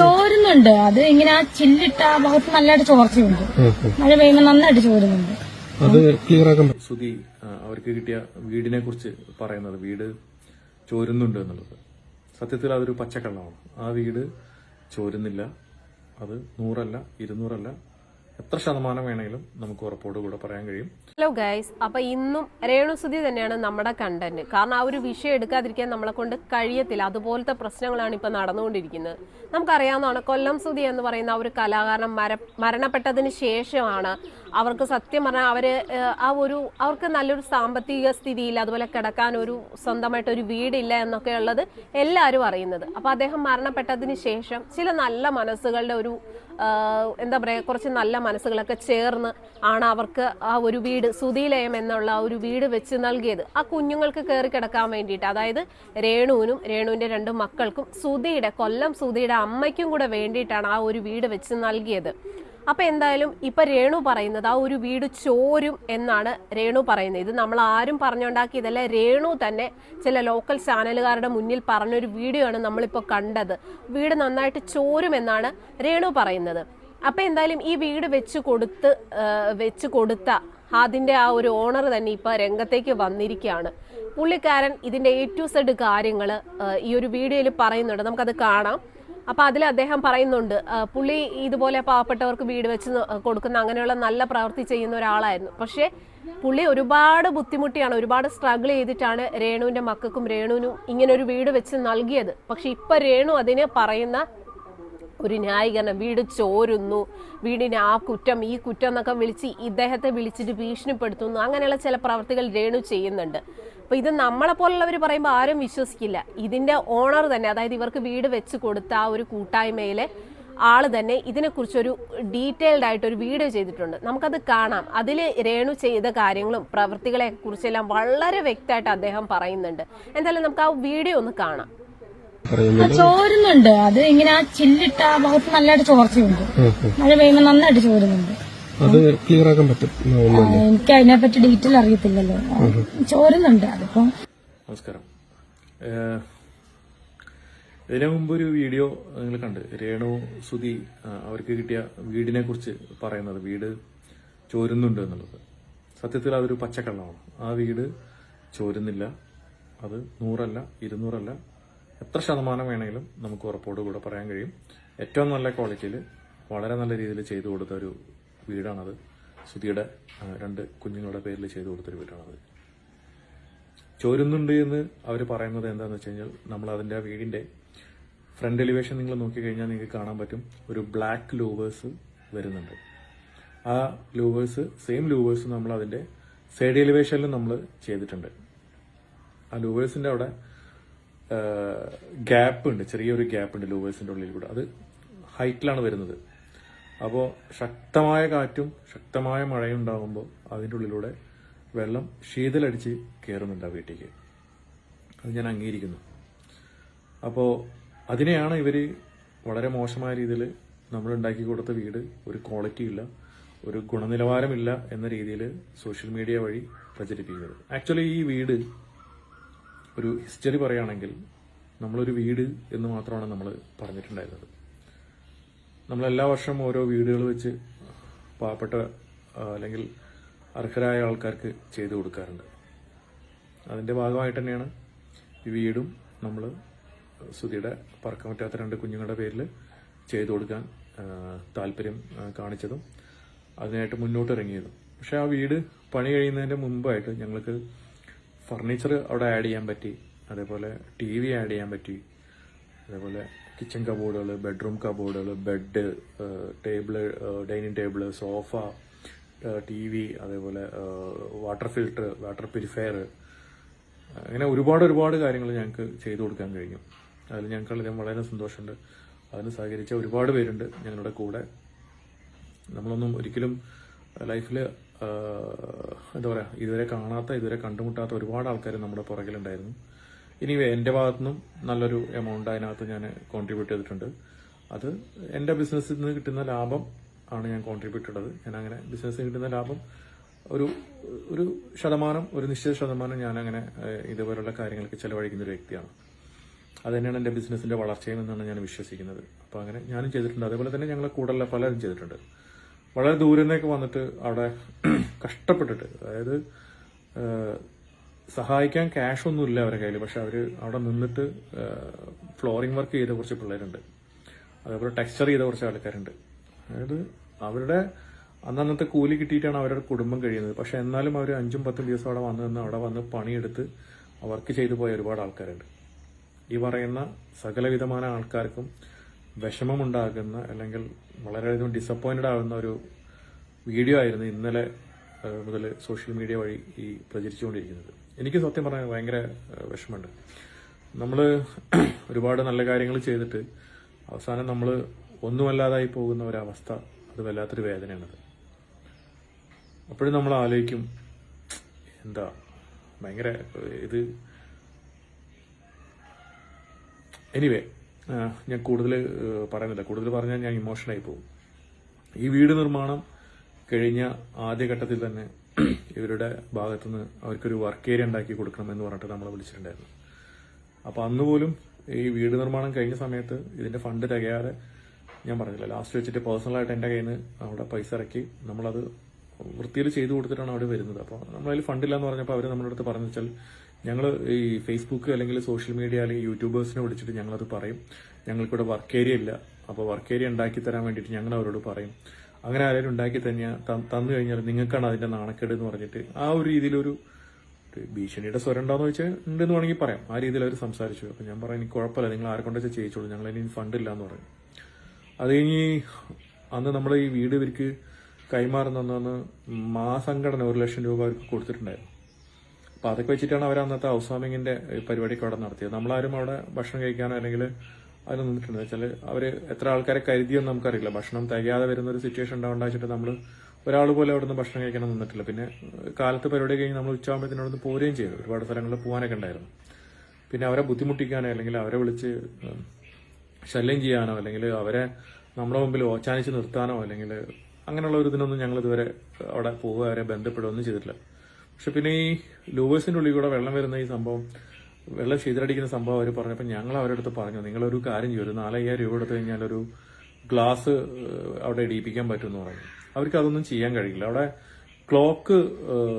ചോരുന്നുണ്ട്. അത് ഇങ്ങനെ ആ ചില്ലിട്ട ആ ഭാഗത്ത് നല്ലതായിട്ട് ചോർച്ചയുണ്ട്. മഴ പെയ്യുമ്പോൾ നന്നായിട്ട് ചോരുന്നുണ്ട്. അത് ക്ലിയർ ആക്കാൻ സുധി അവർക്ക് കിട്ടിയ വീടിനെ കുറിച്ച് പറയുന്നത്. വീട് ചോരുന്നുണ്ട് എന്നുള്ളത്. സത്യത്തിൽ അതൊരു പച്ചക്കള്ളമാണ്. ആ വീട് ചോരുന്നില്ല. അത് നൂറല്ല ഇരുന്നൂറല്ല എത്ര ശതമാനം വേണമെങ്കിലും നമുക്ക് ഉറപ്പോടുകൂടെ പറയാൻ കഴിയും. ഹലോ ഗൈസ് അപ്പൊ ഇന്നും രേണുസുതി തന്നെയാണ് നമ്മുടെ കണ്ടന്റ് കാരണം ആ ഒരു വിഷയം എടുക്കാതിരിക്കാൻ നമ്മളെ കൊണ്ട് കഴിയത്തില്ല. അതുപോലത്തെ പ്രശ്നങ്ങളാണ് ഇപ്പൊ നടന്നുകൊണ്ടിരിക്കുന്നത്. നമുക്കറിയാവുന്നതാണ് കൊല്ലം സുതി എന്ന് പറയുന്ന ഒരു കലാകാരൻ മര മരണപ്പെട്ടതിന് ശേഷമാണ് അവർക്ക് സത്യം പറഞ്ഞാൽ അവർ ആ ഒരു അവർക്ക് നല്ലൊരു സാമ്പത്തിക സ്ഥിതിയിൽ അതുപോലെ കിടക്കാൻ ഒരു സ്വന്തമായിട്ട് ഒരു വീടില്ല എന്നൊക്കെ ഉള്ളത് എല്ലാവരും അറിയുന്നത്. അപ്പൊ അദ്ദേഹം മരണപ്പെട്ടതിന് ശേഷം ചില നല്ല മനസ്സുകളുടെ ഒരു എന്താ പറയുക കുറച്ച് നല്ല മനസ്സുകളൊക്കെ ചേർന്ന് ആണ് അവർക്ക് ആ ഒരു വീട് സുധീലയം എന്നുള്ള ആ ഒരു വീട് വെച്ച് നൽകിയത്. ആ കുഞ്ഞുങ്ങൾക്ക് കയറി കിടക്കാൻ വേണ്ടിയിട്ട് അതായത് രേണുവിനും രേണുവിന്റെ രണ്ട് മക്കൾക്കും സുധിയുടെ കൊല്ലം സുധിയുടെ അമ്മയ്ക്കും കൂടെ വേണ്ടിയിട്ടാണ് ആ ഒരു വീട് വെച്ച് നൽകിയത്. അപ്പൊ എന്തായാലും ഇപ്പൊ രേണു പറയുന്നത് ആ ഒരു വീട് ചോരും എന്നാണ് രേണു പറയുന്നത്. ഇത് നമ്മൾ ആരും പറഞ്ഞുണ്ടാക്കിയതല്ല. രേണു തന്നെ ചില ലോക്കൽ ചാനലുകാരുടെ മുന്നിൽ പറഞ്ഞൊരു വീഡിയോ ആണ് നമ്മളിപ്പോൾ കണ്ടത്. വീട് നന്നായിട്ട് ചോരും എന്നാണ് രേണു പറയുന്നത്. അപ്പോൾ എന്തായാലും ഈ വീട് വെച്ച് കൊടുത്ത് വെച്ച് കൊടുത്ത അതിന്റെ ആ ഒരു ഓണർ തന്നെ ഇപ്പൊ രംഗത്തേക്ക് വന്നിരിക്കുകയാണ്. പുള്ളിക്കാരൻ ഇതിന്റെ എ ടു സെഡ് കാര്യങ്ങൾ ഈ ഒരു വീഡിയോയിൽ പറയുന്നുണ്ട്. നമുക്കത് കാണാം. അപ്പൊ അതിൽ അദ്ദേഹം പറയുന്നുണ്ട് പുള്ളി ഇതുപോലെ പാവപ്പെട്ടവർക്ക് വീട് വെച്ച് കൊടുക്കുന്ന അങ്ങനെയുള്ള നല്ല പ്രവൃത്തി ചെയ്യുന്ന ഒരാളായിരുന്നു. പക്ഷേ പുള്ളി ഒരുപാട് ബുദ്ധിമുട്ടിയാണ് ഒരുപാട് സ്ട്രഗിൾ ചെയ്തിട്ടാണ് രേണുവിന്റെ മക്കൾക്കും രേണുവിനും ഇങ്ങനെ ഒരു വീട് വെച്ച് നൽകിയത്. പക്ഷെ ഇപ്പൊ രേണു അതിന് പറയുന്ന ഒരു ന്യായീകരണം വീട് ചോരുന്നു വീടിന് ആ കുറ്റം ഈ കുറ്റം എന്നൊക്കെ വിളിച്ച് ഇദ്ദേഹത്തെ വിളിച്ചിട്ട് ഭീഷണിപ്പെടുത്തുന്നു അങ്ങനെയുള്ള ചില പ്രവർത്തികൾ രേണു ചെയ്യുന്നുണ്ട്. അപ്പൊ ഇത് നമ്മളെ പോലുള്ളവർ പറയുമ്പോൾ ആരും വിശ്വസിക്കില്ല. ഇതിന്റെ ഓണർ തന്നെ അതായത് ഇവർക്ക് വീട് വെച്ച് കൊടുത്ത ആ ഒരു കൂട്ടായ്മയിലെ ആൾ തന്നെ ഇതിനെക്കുറിച്ചൊരു ഡീറ്റെയിൽഡ് ആയിട്ട് ഒരു വീഡിയോ ചെയ്തിട്ടുണ്ട്. നമുക്കത് കാണാം. അതിൽ രേണു ചെയ്ത കാര്യങ്ങളും പ്രവൃത്തികളെ കുറിച്ചെല്ലാം വളരെ വ്യക്തമായിട്ട് അദ്ദേഹം പറയുന്നുണ്ട്. എന്തായാലും നമുക്ക് ആ വീഡിയോ ഒന്ന് കാണാം. ചോരുന്നുണ്ട്. അത് ഇങ്ങനെ ആ ചില്ലിട്ട ആ ഭാഗത്ത് നല്ലതായിട്ട് ചോർച്ചയുണ്ട്. മഴ പെയ്യുമ്പോൾ നന്നായിട്ട് ചോരുന്നുണ്ട്. അത് ക്ലിയർ ആക്കാൻ പറ്റും എനിക്ക് അതിനെപ്പറ്റി ഡീറ്റെയിൽ അറിയത്തില്ലല്ലോ. ചോരുന്നുണ്ട് അതിപ്പോ. നമസ്കാരം. ഇതിനു മുമ്പ് ഒരു വീഡിയോ നിങ്ങൾ കണ്ട്. രേണു സുധി അവർക്ക് കിട്ടിയ വീടിനെ കുറിച്ച് പറയുന്നത്. വീട് ചോരുന്നുണ്ട് എന്നുള്ളത്. സത്യത്തിൽ അതൊരു പച്ചക്കള്ളമാണ്. ആ വീട് ചോരുന്നില്ല. അത് നൂറല്ല ഇരുന്നൂറല്ല. എത്ര ശതമാനം വേണമെങ്കിലും നമുക്ക് ഉറപ്പോടുകൂടെ പറയാൻ കഴിയും. ഏറ്റവും നല്ല ക്വാളിറ്റിയിൽ വളരെ നല്ല രീതിയിൽ ചെയ്തു കൊടുത്ത ഒരു വീടാണത്. ആ, രണ്ട് കുഞ്ഞുങ്ങളുടെ പേരിൽ ചെയ്തു കൊടുത്തൊരു വീടാണത്. ചോരുന്നുണ്ട് എന്ന് അവർ പറയുന്നത് എന്താണെന്ന് വെച്ച് കഴിഞ്ഞാൽ നമ്മൾ അതിന്റെ ആ വീടിന്റെ ഫ്രണ്ട് എലിവേഷൻ നിങ്ങൾ നോക്കിക്കഴിഞ്ഞാൽ നിങ്ങൾക്ക് കാണാൻ പറ്റും. ഒരു ബ്ലാക്ക് ലൂവേഴ്സ് വരുന്നുണ്ട്. ആ ലൂവേഴ്സ് സെയിം ലൂവേഴ്സ് നമ്മൾ അതിന്റെ സൈഡ് എലിവേഷനിലും നമ്മൾ ചെയ്തിട്ടുണ്ട്. ആ ലൂവേഴ്സിന്റെ അവിടെ ഗ്യാപ്പ് ഉണ്ട്. ചെറിയൊരു ഗ്യാപ്പ് ഉണ്ട് ലൂവേഴ്സിന്റെ ഉള്ളിൽ കൂടെ. അത് ഹൈറ്റിലാണ് വരുന്നത്. അപ്പോൾ ശക്തമായ കാറ്റും ശക്തമായ മഴയും ഉണ്ടാകുമ്പോൾ അതിന്റെ ഉള്ളിലൂടെ വെള്ളം ശീതലടിച്ച് കയറുന്നുണ്ട് ആ വീട്ടിലേക്ക്. അത് ഞാൻ അംഗീകരിക്കുന്നു. അപ്പോൾ അതിനെയാണ് ഇവർ വളരെ മോശമായ രീതിയിൽ നമ്മൾ ഉണ്ടാക്കി കൊടുത്ത വീട് ഒരു ക്വാളിറ്റി ഇല്ല ഒരു ഗുണനിലവാരമില്ല എന്ന രീതിയിൽ സോഷ്യൽ മീഡിയ വഴി പ്രചരിപ്പിക്കുന്നത്. ആക്ച്വലി ഈ വീട് ഒരു ഹിസ്റ്ററി പറയുകയാണെങ്കിൽ നമ്മളൊരു വീട് എന്ന് മാത്രമാണ് നമ്മൾ പറഞ്ഞിട്ടുണ്ടായിരുന്നത്. നമ്മൾ എല്ലാ വർഷവും ഓരോ വീടുകൾ വെച്ച് പാവപ്പെട്ട അല്ലെങ്കിൽ അർഹരായ ആൾക്കാർക്ക് ചെയ്തു കൊടുക്കാറുണ്ട്. അതിന്റെ ഭാഗമായിട്ട് തന്നെയാണ് ഈ വീടും നമ്മൾ സുധിയുടെ പറക്കാൻ പറ്റാത്ത രണ്ട് കുഞ്ഞുങ്ങളുടെ പേരിൽ ചെയ്തു കൊടുക്കാൻ താല്പര്യം കാണിച്ചതും അതിനായിട്ട് മുന്നോട്ട് ഇറങ്ങിയതും പക്ഷെ ആ വീട് പണി കഴിയുന്നതിന്റെ മുമ്പായിട്ട് ഞങ്ങൾക്ക് ഫർണിച്ചർ അവിടെ ആഡ് ചെയ്യാൻ പറ്റി അതേപോലെ ടി വി ആഡ് ചെയ്യാൻ പറ്റി അതേപോലെ കിച്ചൺ കബോർഡുകൾ bedroom കബോർഡുകൾ bed table dining table sofa T V അതേപോലെ വാട്ടർ ഫിൽട്ടർ വാട്ടർ പ്യൂരിഫയർ അങ്ങനെ ഒരുപാട് ഒരുപാട് കാര്യങ്ങൾ ഞങ്ങൾക്ക് ചെയ്തു കൊടുക്കാൻ കഴിഞ്ഞു. അതിൽ ഞങ്ങൾക്ക് വളരെ സന്തോഷമുണ്ട്. അതിന് സഹകരിച്ച ഒരുപാട് പേരുണ്ട് ഞങ്ങളുടെ കൂടെ. നമ്മളൊന്നും ഒരിക്കലും ലൈഫിൽ എന്താ പറയുക ഇതുവരെ കാണാത്ത ഇതുവരെ കണ്ടുമുട്ടാത്ത ഒരുപാട് ആൾക്കാർ നമ്മുടെ പുറകിലുണ്ടായിരുന്നു. ഇനി എന്റെ ഭാഗത്തുനിന്നും നല്ലൊരു എമൗണ്ട് അതിനകത്ത് ഞാൻ കോൺട്രിബ്യൂട്ട് ചെയ്തിട്ടുണ്ട്. അത് എന്റെ ബിസിനസ്സിൽ നിന്ന് കിട്ടുന്ന ലാഭം ആണ് ഞാൻ കോൺട്രിബ്യൂട്ട് ചെയ്തത് ഞാൻ അങ്ങനെ ബിസിനസ്സിൽ കിട്ടുന്ന ലാഭം ഒരു ഒരു ശതമാനം ഒരു നിശ്ചിത ശതമാനം ഞാൻ അങ്ങനെ ഇതുപോലുള്ള കാര്യങ്ങൾക്ക് ചെലവഴിക്കുന്ന ഒരു വ്യക്തിയാണ്. അത് തന്നെയാണ് എന്റെ ബിസിനസ്സിന്റെ വളർച്ചയും എന്നാണ് ഞാൻ വിശ്വസിക്കുന്നത്. അപ്പോൾ അങ്ങനെ ഞാനും ചെയ്തിട്ടുണ്ട്. അതേപോലെ തന്നെ ഞങ്ങളെ കൂടുതലുള്ള പലരും ചെയ്തിട്ടുണ്ട്. വളരെ ദൂരെ നിന്നൊക്കെ വന്നിട്ട് അവിടെ കഷ്ടപ്പെട്ടിട്ട് അതായത് സഹായിക്കാൻ ക്യാഷ് ഒന്നും ഇല്ല അവരുടെ കയ്യിൽ പക്ഷെ അവർ അവിടെ നിന്നിട്ട് ഫ്ലോറിംഗ് വർക്ക് ചെയ്ത കുറച്ച് പിള്ളേരുണ്ട്. അതേപോലെ ടെക്സ്ചർ ചെയ്ത കുറച്ച് ആൾക്കാരുണ്ട്. അതായത് അവരുടെ അന്നന്നത്തെ കൂലി കിട്ടിയിട്ടാണ് അവരുടെ കുടുംബം കഴിയുന്നത്. പക്ഷെ എന്നാലും അവർ അഞ്ചും പത്തും ദിവസം അവിടെ വന്ന് നിന്ന് അവിടെ വന്ന് പണിയെടുത്ത് വർക്ക് ചെയ്തു പോയ ഒരുപാട് ആൾക്കാരുണ്ട്. ഈ പറയുന്ന സകലവിധമായ ആൾക്കാർക്കും വിഷമമുണ്ടാകുന്ന അല്ലെങ്കിൽ വളരെയധികം ഡിസപ്പോയിന്റഡ് ആകുന്ന ഒരു വീഡിയോ ആയിരുന്നു ഇന്നലെ മുതൽ സോഷ്യൽ മീഡിയ വഴി ഈ പ്രചരിച്ചുകൊണ്ടിരിക്കുന്നത്. എനിക്ക് സത്യം പറഞ്ഞാൽ ഭയങ്കര വിഷമമുണ്ട്. നമ്മൾ ഒരുപാട് നല്ല കാര്യങ്ങൾ ചെയ്തിട്ട് അവസാനം നമ്മൾ ഒന്നുമല്ലാതായി പോകുന്ന ഒരവസ്ഥ അത് വല്ലാത്തൊരു വേദനയാണ് അപ്പോഴും നമ്മൾ ആലോചിക്കും എന്താ ഭയങ്കര ഇത് എനിവേ ഞാൻ കൂടുതൽ പറയുന്നില്ല. കൂടുതൽ പറഞ്ഞാൽ ഞാൻ ഇമോഷണായി പോകും. ഈ വീട് നിർമ്മാണം കഴിഞ്ഞ ആദ്യഘട്ടത്തിൽ തന്നെ ഇവരുടെ ഭാഗത്തുനിന്ന് അവർക്കൊരു വർക്ക് ഏരിയ ഉണ്ടാക്കി കൊടുക്കണമെന്ന് പറഞ്ഞിട്ട് നമ്മളെ വിളിച്ചിട്ടുണ്ടായിരുന്നു. അപ്പൊ അന്ന് പോലും ഈ വീട് നിർമ്മാണം കഴിഞ്ഞ സമയത്ത് ഇതിന്റെ ഫണ്ട് തികയാതെ ഞാൻ പറഞ്ഞില്ല ലാസ്റ്റ് വെച്ചിട്ട് പേഴ്സണലായിട്ട് എന്റെ കയ്യിൽ നിന്ന് അവിടെ പൈസ ഇറക്കി നമ്മളത് വൃത്തിയിൽ ചെയ്തു കൊടുത്തിട്ടാണ് അവിടെ വരുന്നത്. അപ്പോൾ നമ്മളതിൽ ഫണ്ടില്ല എന്ന് പറഞ്ഞപ്പോൾ അവർ നമ്മുടെ അടുത്ത് പറഞ്ഞു വെച്ചാൽ ഞങ്ങൾ ഈ ഫേസ്ബുക്ക് അല്ലെങ്കിൽ സോഷ്യൽ മീഡിയ അല്ലെങ്കിൽ യൂട്യൂബേഴ്സിനെ വിളിച്ചിട്ട് ഞങ്ങളത് പറയും. ഞങ്ങൾക്കിവിടെ വർക്ക് ഏരിയ ഇല്ല. അപ്പോൾ വർക്ക് ഏരിയ ഉണ്ടാക്കി തരാൻ വേണ്ടിയിട്ട് ഞങ്ങൾ അവരോട് പറയും. അങ്ങനെ ആരെങ്കിലും ഉണ്ടാക്കി തന്നെയാ. തന്നു കഴിഞ്ഞാൽ നിങ്ങൾക്കാണ് അതിന്റെ നാണക്കേട് എന്ന് പറഞ്ഞിട്ട് ആ ഒരു രീതിയിലൊരു ഭീഷണിയുടെ സ്വരം ഉണ്ടോന്ന് ചോദിച്ചാൽ ഉണ്ടെന്ന് വേണമെങ്കിൽ പറയാം. ആ രീതിയിൽ അവർ സംസാരിച്ചു. അപ്പൊ ഞാൻ പറയാം എനിക്ക് കുഴപ്പമില്ല. നിങ്ങൾ ആരെ കൊണ്ടുവച്ച് ചെയ്യിച്ചോളൂ. ഞങ്ങൾ ഇനി ഫണ്ട് ഇല്ല എന്ന് പറഞ്ഞു. അത് കഴിഞ്ഞ് അന്ന് നമ്മൾ ഈ വീട് ഇവർക്ക് കൈമാറുന്ന മാസംഘടന ഒരു ലക്ഷം രൂപ അവർക്ക് കൊടുത്തിട്ടുണ്ടായിരുന്നു. അപ്പൊ അതൊക്കെ വെച്ചിട്ടാണ് അവർ അന്നത്തെ ഹൗസ് വാമിങ്ങിന്റെ പരിപാടിയൊക്കെ അവിടെ നടത്തിയത്. നമ്മളാരും അവിടെ ഭക്ഷണം കഴിക്കാനോ അല്ലെങ്കിൽ അതിന് നിന്നിട്ടുണ്ട്. വെച്ചാൽ അവർ എത്ര ആൾക്കാരെ കരുതിയെന്ന് നമുക്കറിയില്ല. ഭക്ഷണം തികയാതെ വരുന്ന ഒരു സിറ്റുവേഷൻ ഉണ്ടാവേണ്ട വെച്ചിട്ട് നമ്മൾ ഒരാൾ പോലും അവിടെ നിന്ന് ഭക്ഷണം കഴിക്കാൻ നിന്നിട്ടില്ല. പിന്നെ കാലത്ത് പരിപാടി കഴിഞ്ഞ് നമ്മൾ ഉച്ചയാകുമ്പോഴത്തേനും അവിടെ നിന്ന് പോരുകയും ചെയ്തു. ഒരുപാട് സ്ഥലങ്ങളിൽ പോകാനൊക്കെ ഉണ്ടായിരുന്നു. പിന്നെ അവരെ ബുദ്ധിമുട്ടിക്കാനോ അല്ലെങ്കിൽ അവരെ വിളിച്ച് ശല്യം ചെയ്യാനോ അല്ലെങ്കിൽ അവരെ നമ്മുടെ മുമ്പിൽ ഓച്ചാനിച്ച് നിർത്താനോ അല്ലെങ്കിൽ അങ്ങനെയുള്ള ഒരു ഇതിനൊന്നും ഞങ്ങൾ ഇതുവരെ അവിടെ പോവുക അവരെ ബന്ധപ്പെടുകയൊന്നും ചെയ്തിട്ടില്ല. പക്ഷെ പിന്നെ ഈ ലൂവേഴ്സിന്റെ ഉള്ളിൽ കൂടെ വെള്ളം വരുന്ന ഈ സംഭവം വെള്ളം ശീതടിക്കുന്ന സംഭവം അവർ പറഞ്ഞപ്പോൾ ഞങ്ങൾ അവരുടെ അടുത്ത് പറഞ്ഞു നിങ്ങളൊരു കാര്യം ചെയ്യും ഒരു നാലയ്യായിരം രൂപ എടുത്തു കഴിഞ്ഞാൽ ഒരു ഗ്ലാസ് അവിടെ ഇടിയിപ്പിക്കാൻ പറ്റുമെന്ന് പറഞ്ഞു. അവർക്ക് അതൊന്നും ചെയ്യാൻ കഴിയില്ല. അവിടെ ക്ലോക്ക്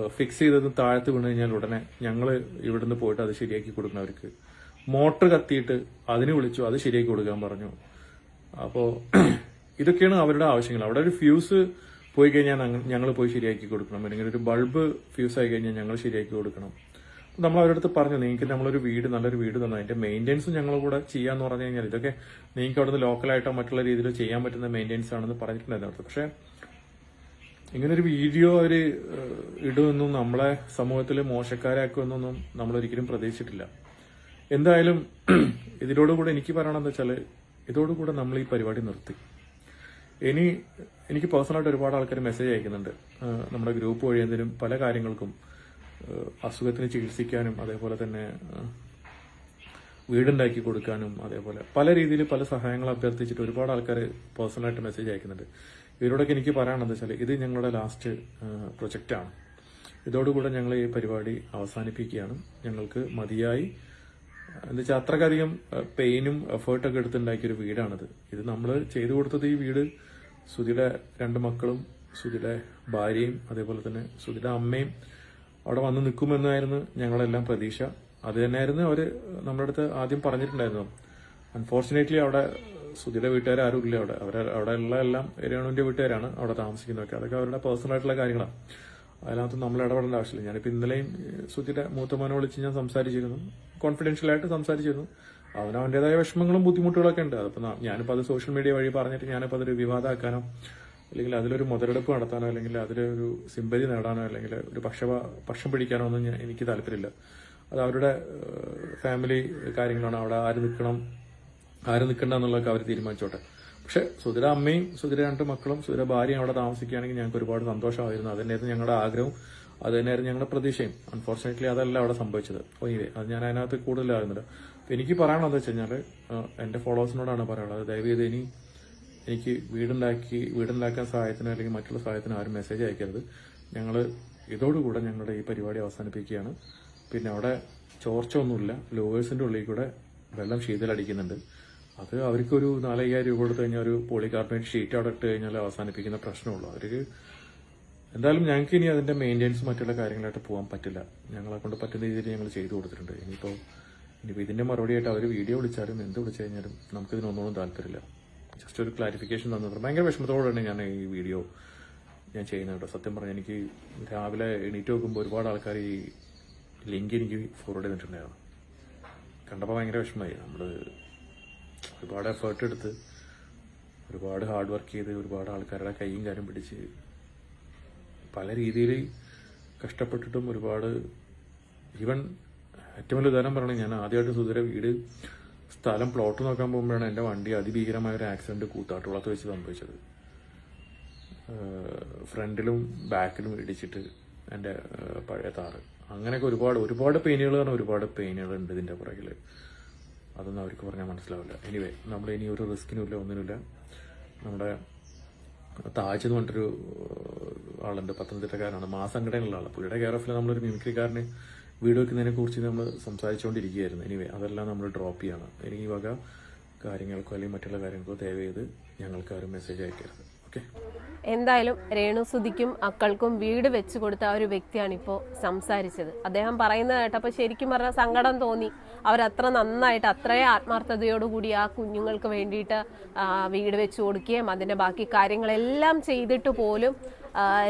ഫിക്സ് ചെയ്തത് താഴത്ത് വീണ് കഴിഞ്ഞാൽ ഉടനെ ഞങ്ങൾ ഇവിടുന്ന് പോയിട്ട് അത് ശരിയാക്കി കൊടുക്കണം അവർക്ക്. മോട്ടർ കത്തിയിട്ട് അതിന് വിളിച്ചു അത് ശരിയാക്കി കൊടുക്കാൻ പറഞ്ഞു. അപ്പോൾ ഇതൊക്കെയാണ് അവരുടെ ആവശ്യങ്ങൾ. അവിടെ ഒരു ഫ്യൂസ് പോയി കഴിഞ്ഞാൽ ഞങ്ങൾ പോയി ശരിയാക്കി കൊടുക്കണം. അല്ലെങ്കിൽ ഒരു ബൾബ് ഫ്യൂസ് ആയി കഴിഞ്ഞാൽ ഞങ്ങൾ ശരിയാക്കി കൊടുക്കണം. നമ്മൾ അവരുടെ അടുത്ത് പറഞ്ഞു നിങ്ങൾക്ക് നമ്മളൊരു വീട് നല്ലൊരു വീട് തന്നു. അതിന്റെ മെയിന്റെനൻസ് ഞങ്ങൾ കൂടെ ചെയ്യാന്ന് പറഞ്ഞു കഴിഞ്ഞാൽ ഇതൊക്കെ നിങ്ങൾക്ക് അവിടുന്ന് ലോക്കലായിട്ടോ മറ്റുള്ള രീതിയിൽ ചെയ്യാൻ പറ്റുന്ന മെയിന്റെനൻസ് ആണെന്ന് പറഞ്ഞിട്ടുണ്ടായിരുന്നു പക്ഷെ ഇങ്ങനൊരു വീഡിയോ അവർ ഇടുമെന്നും നമ്മളെ സമൂഹത്തിൽ മോശക്കാരാക്കുമെന്നൊന്നും നമ്മൾ ഒരിക്കലും പ്രതീക്ഷിച്ചിട്ടില്ല. എന്തായാലും ഇതിനോടുകൂടെ എനിക്ക് പറയണമെന്ന് വെച്ചാൽ ഇതോടുകൂടെ നമ്മൾ ഈ പരിപാടി നിർത്തി. ഇനി എനിക്ക് പേഴ്സണലായിട്ട് ഒരുപാട് ആൾക്കാർ മെസ്സേജ് അയക്കുന്നുണ്ട്. നമ്മുടെ ഗ്രൂപ്പ് വഴി എന്തെങ്കിലും പല കാര്യങ്ങൾക്കും. അസുഖത്തിന് ചികിത്സിക്കാനും അതേപോലെ തന്നെ വീടുണ്ടാക്കി കൊടുക്കാനും അതേപോലെ പല രീതിയിൽ പല സഹായങ്ങൾ അഭ്യർത്ഥിച്ചിട്ട് ഒരുപാട് ആൾക്കാർ പേഴ്സണലായിട്ട് മെസ്സേജ് അയക്കുന്നുണ്ട്. ഇവരോടൊക്കെ എനിക്ക് പറയാനുള്ളത് വെച്ചാൽ ഇത് ഞങ്ങളുടെ ലാസ്റ്റ് പ്രൊജക്റ്റാണ്. ഇതോടുകൂടെ ഞങ്ങൾ ഈ പരിപാടി അവസാനിപ്പിക്കുകയാണ്. ഞങ്ങൾക്ക് മതിയായി. എന്ന് വെച്ചാൽ അത്രക്കധികം പെയിനും എഫേർട്ടൊക്കെ എടുത്തുണ്ടാക്കിയൊരു വീടാണിത്. ഇത് നമ്മൾ ചെയ്തു കൊടുത്തത് ഈ വീട് സുധിയുടെ രണ്ട് മക്കളും സുധിയുടെ ഭാര്യയും അതേപോലെ തന്നെ സുധിയുടെ അമ്മയും അവിടെ വന്ന് നിൽക്കുമെന്നായിരുന്നു ഞങ്ങളെല്ലാം പ്രതീക്ഷ. അത് തന്നെയായിരുന്നു അവർ നമ്മുടെ അടുത്ത് ആദ്യം പറഞ്ഞിട്ടുണ്ടായിരുന്നു. അൺഫോർച്ചുനേറ്റ്ലി അവിടെ സുധിയുടെ വീട്ടുകാർ ആരും ഇല്ല അവിടെ. അവർ അവിടെ ഉള്ള എല്ലാം രേണുവിന്റെ വീട്ടുകാരാണ് അവിടെ താമസിക്കുന്നതൊക്കെ. അതൊക്കെ അവരുടെ പേഴ്സണൽ ആയിട്ടുള്ള കാര്യങ്ങളാണ് അതിനകത്ത് നമ്മൾ ഇടപെടേണ്ട ആവശ്യമില്ല. ഞാനിപ്പോൾ ഇന്നലെയും സുധിയുടെ മൂത്തമോനെ വിളിച്ച് ഞാൻ സംസാരിച്ചിരുന്നു. കോൺഫിഡൻഷ്യൽ ആയിട്ട് സംസാരിച്ചിരുന്നു. അവന് അവന്റെതായ വിഷമങ്ങളും ബുദ്ധിമുട്ടുകളൊക്കെ ഉണ്ട്. അതിപ്പോൾ ഞാനിപ്പോൾ അത് സോഷ്യൽ മീഡിയ വഴി പറഞ്ഞിട്ട് ഞാനിപ്പോൾ അതൊരു വിവാദമാക്കാനോ അല്ലെങ്കിൽ അതിലൊരു മുതലെടുപ്പ് നടത്താനോ അല്ലെങ്കിൽ അതിലൊരു സിമ്പതി നേടാനോ അല്ലെങ്കിൽ ഒരു പക്ഷ പക്ഷം പിടിക്കാനോ ഒന്നും എനിക്ക് താല്പര്യമില്ല. അത് അവരുടെ ഫാമിലി കാര്യങ്ങളാണ്. അവിടെ ആര് നിൽക്കണം ആര് നിൽക്കണ്ട എന്നുള്ളതൊക്കെ അവർ തീരുമാനിച്ചോട്ടെ. പക്ഷെ സുധിര അമ്മയും സുധിര രണ്ട് മക്കളും സുധിര ഭാര്യയും അവിടെ താമസിക്കുകയാണെങ്കിൽ ഞങ്ങൾക്ക് ഒരുപാട് സന്തോഷമായിരുന്നു. അത് തന്നെയായിരുന്നു ഞങ്ങളുടെ ആഗ്രഹവും അത് തന്നെയായിരുന്നു ഞങ്ങളുടെ പ്രതീക്ഷയും. അൺഫോർച്ചുനേറ്റ്ലി അതല്ല അവിടെ സംഭവിച്ചത്. ഇവേ അത് ഞാൻ അതിനകത്ത് കൂടുതലാകുന്നില്ല എനിക്ക് പറയാനുള്ളത് വെച്ച് കഴിഞ്ഞാൽ എന്റെ ഫോളോവേഴ്സിനോടാണ് പറയാനുള്ളത്. ദയവ് ചെയ്ത് ഇനി എനിക്ക് വീടുണ്ടാക്കി വീടുണ്ടാക്കാൻ സഹായത്തിനോ അല്ലെങ്കിൽ മറ്റുള്ള സഹായത്തിനോ ആരും മെസ്സേജ് അയക്കരുത്. ഞങ്ങൾ ഇതോടുകൂടെ ഞങ്ങളുടെ ഈ പരിപാടി അവസാനിപ്പിക്കുകയാണ്. പിന്നെ അവിടെ ചോർച്ച ഒന്നുമില്ല ലോവേഴ്സിന്റെ ഉള്ളിൽ കൂടെ വെള്ളം ശീതലടിക്കുന്നുണ്ട്. അത് അവർക്കൊരു നാലയ്യായിരം രൂപ കൊടുത്തു കഴിഞ്ഞാൽ ഒരു പോളികാർബണേറ്റ് ഷീറ്റ് അവിടെ ഇട്ട് കഴിഞ്ഞാൽ അവസാനിപ്പിക്കുന്ന പ്രശ്നമുള്ളൂ. അവർക്ക് എന്തായാലും ഞങ്ങൾക്ക് ഇനി അതിന്റെ മെയിന്റെനൻസ് മറ്റുള്ള കാര്യങ്ങളായിട്ട് പോകാൻ പറ്റില്ല. ഞങ്ങളെ കൊണ്ട് പറ്റുന്ന രീതിയിൽ ഞങ്ങൾ ചെയ്തു കൊടുത്തിട്ടുണ്ട്. ഇനിയിപ്പോൾ ഇനിയിപ്പോൾ ഇതിന്റെ മറുപടിയായിട്ട് അവർ വീഡിയോ വിളിച്ചാലും എന്ത് വിളിച്ചു കഴിഞ്ഞാലും നമുക്ക് ഇതിനൊന്നും താല്പര്യമില്ല. ജസ്റ്റ് ഒരു ക്ലാരിഫിക്കേഷൻ തന്നത് ഭയങ്കര വിഷമത്തോടെയാണ് ഞാൻ ഈ വീഡിയോ ഞാൻ ചെയ്യുന്നത് കേട്ടോ. സത്യം പറഞ്ഞാൽ എനിക്ക് രാവിലെ എണീറ്റ് നോക്കുമ്പോൾ ഒരുപാട് ആൾക്കാർ ഈ ലിങ്ക് എനിക്ക് ഫോർവേഡ് ചെയ്തിട്ടുണ്ടായിരുന്നു. കണ്ടപ്പോൾ ഭയങ്കര വിഷമമായി. നമ്മൾ ഒരുപാട് എഫേർട്ട് എടുത്ത് ഒരുപാട് ഹാർഡ് വർക്ക് ചെയ്ത് ഒരുപാട് ആൾക്കാരുടെ കൈയും കാര്യം പിടിച്ച് പല രീതിയിൽ കഷ്ടപ്പെട്ടിട്ടും ഒരുപാട് ഈവൻ ഏറ്റവും വലിയ ഉദാഹരണം പറയണേ ഞാൻ ആദ്യമായിട്ട് സുധീര വീട് സ്ഥലം പ്ലോട്ട് നോക്കാൻ പോകുമ്പോഴാണ് എന്റെ വണ്ടി അതിഭീകരമായ ഒരു ആക്സിഡന്റ് കൂത്താട്ടുള്ളത് വെച്ച് സംഭവിച്ചത്. ഫ്രണ്ടിലും ബാക്കിലും ഇടിച്ചിട്ട് എന്റെ പഴയ താറ് അങ്ങനെയൊക്കെ ഒരുപാട് ഒരുപാട് പെയിനുകൾ പറഞ്ഞാൽ ഒരുപാട് പെയിനുകൾ ഉണ്ട് ഇതിന്റെ പുറകിൽ അതൊന്നും അവർക്ക് പറഞ്ഞാൽ മനസ്സിലാവില്ല. എനിവേ നമ്മൾ ഇനി ഒരു റിസ്കിനുമില്ല ഒന്നിനുമില്ല നമ്മുടെ താജ് എന്ന് പറഞ്ഞിട്ടൊരു ആളുണ്ട് പത്തനംതിട്ടക്കാരനാണ്. മാസംഘടനയുള്ള ആളാണ് പുള്ളിയുടെ കെയർ ഓഫിൽ നമ്മളൊരു മിമിക്രിക്കാരന് വീട് വെക്കുന്നതിനെ കുറിച്ച് നമ്മൾ സംസാരിച്ചുകൊണ്ടിരിക്കുകയായിരുന്നു. എനിവേ അതെല്ലാം നമ്മൾ ഡ്രോപ്പ് ചെയ്യണം. എനിക്ക് ഈ വക കാര്യങ്ങൾക്കോ അല്ലെങ്കിൽ മറ്റുള്ള കാര്യങ്ങൾക്കോ ദയവ് ചെയ്ത് ഞങ്ങൾക്ക് ആരും മെസ്സേജ് അയക്കരുത്. ഓക്കെ എന്തായാലും രേണുസുതിക്കും അക്കൾക്കും വീട് വെച്ചു കൊടുത്ത ആ ഒരു വ്യക്തിയാണ് ഇപ്പോൾ സംസാരിച്ചത്. അദ്ദേഹം പറയുന്നത് കേട്ടപ്പോൾ ശരിക്കും പറഞ്ഞാൽ സങ്കടം തോന്നി. അവരത്ര നന്നായിട്ട് അത്രയും ആത്മാർത്ഥതയോടുകൂടി ആ കുഞ്ഞുങ്ങൾക്ക് വേണ്ടിയിട്ട് വീട് വെച്ചു കൊടുക്കുകയും അതിന്റെ ബാക്കി കാര്യങ്ങളെല്ലാം ചെയ്തിട്ട് പോലും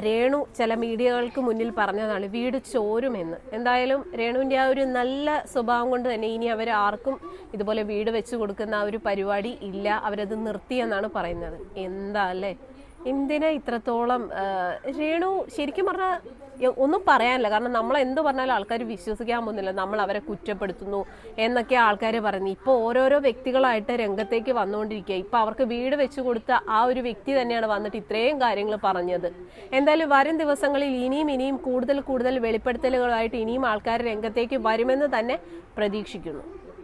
രേണു ചില മീഡിയകൾക്ക് മുന്നിൽ പറഞ്ഞതാണ് വീട് ചോരുമെന്ന്. എന്തായാലും രേണുവിന്റെ ആ ഒരു നല്ല സ്വഭാവം കൊണ്ട് തന്നെ ഇനി അവർ ആർക്കും ഇതുപോലെ വീട് വെച്ച് കൊടുക്കുന്ന ആ ഒരു പരിപാടി ഇല്ല. അവരത് നിർത്തിയെന്നാണ് പറയുന്നത്. എന്താ അല്ലേ? എന്തിനാ ഇത്രത്തോളം രേണു ശരിക്കും പറഞ്ഞാൽ ഒന്നും പറയാനില്ല. കാരണം നമ്മൾ എന്ത് പറഞ്ഞാലും ആൾക്കാർ വിശ്വസിക്കാൻ പോകുന്നില്ല. നമ്മൾ അവരെ കുറ്റപ്പെടുത്തുന്നു എന്നൊക്കെ ആൾക്കാർ പറയുന്നു. ഇപ്പോൾ ഓരോരോ വ്യക്തികളായിട്ട് രംഗത്തേക്ക് വന്നുകൊണ്ടിരിക്കുക. ഇപ്പോൾ അവർക്ക് വീട് വെച്ചു കൊടുത്ത ആ ഒരു വ്യക്തി തന്നെയാണ് വന്നിട്ട് ഇത്രയും കാര്യങ്ങൾ പറഞ്ഞത്. എന്തായാലും വരും ദിവസങ്ങളിൽ ഇനിയും ഇനിയും കൂടുതൽ കൂടുതൽ വെളിപ്പെടുത്തലുകളായിട്ട് ഇനിയും ആൾക്കാർ രംഗത്തേക്ക് വരുമെന്ന് തന്നെ പ്രതീക്ഷിക്കുന്നു.